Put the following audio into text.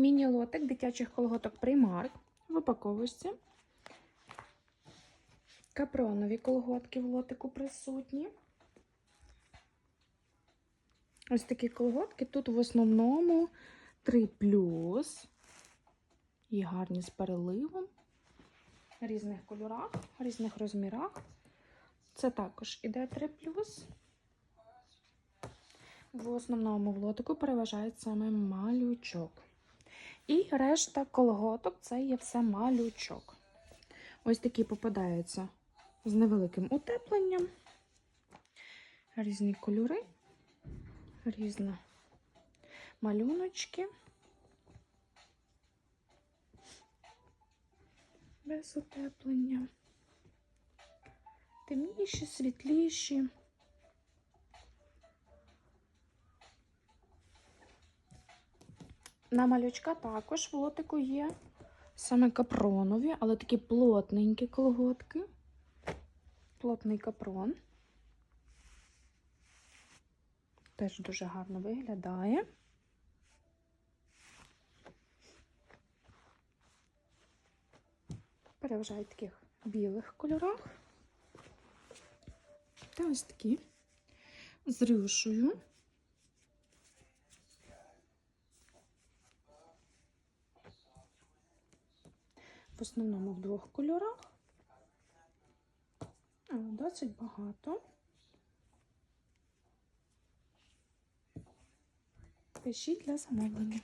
Міні-лотик дитячих колготок Primark в упаковочці. Капронові колготки в лотику присутні. Ось такі колготки. Тут в основному 3. І гарні з переливом. В різних кольорах, в різних розмірах. Це також іде 3. В основному в лотику переважає саме малючок. І решта колготок це є все малючок. Ось такі попадаються з невеликим утепленням. Різні кольори, різні малюночки. Без утеплення. Темніші, світліші. На малючка також в лотику є саме капронові, але такі плотненькі колготки. Плотний капрон. Теж дуже гарно виглядає. Переважають в таких білих кольорах. Та ось такі з рюшею. В основному в двох кольорах. Але досить багато. Пишіть для замовлення.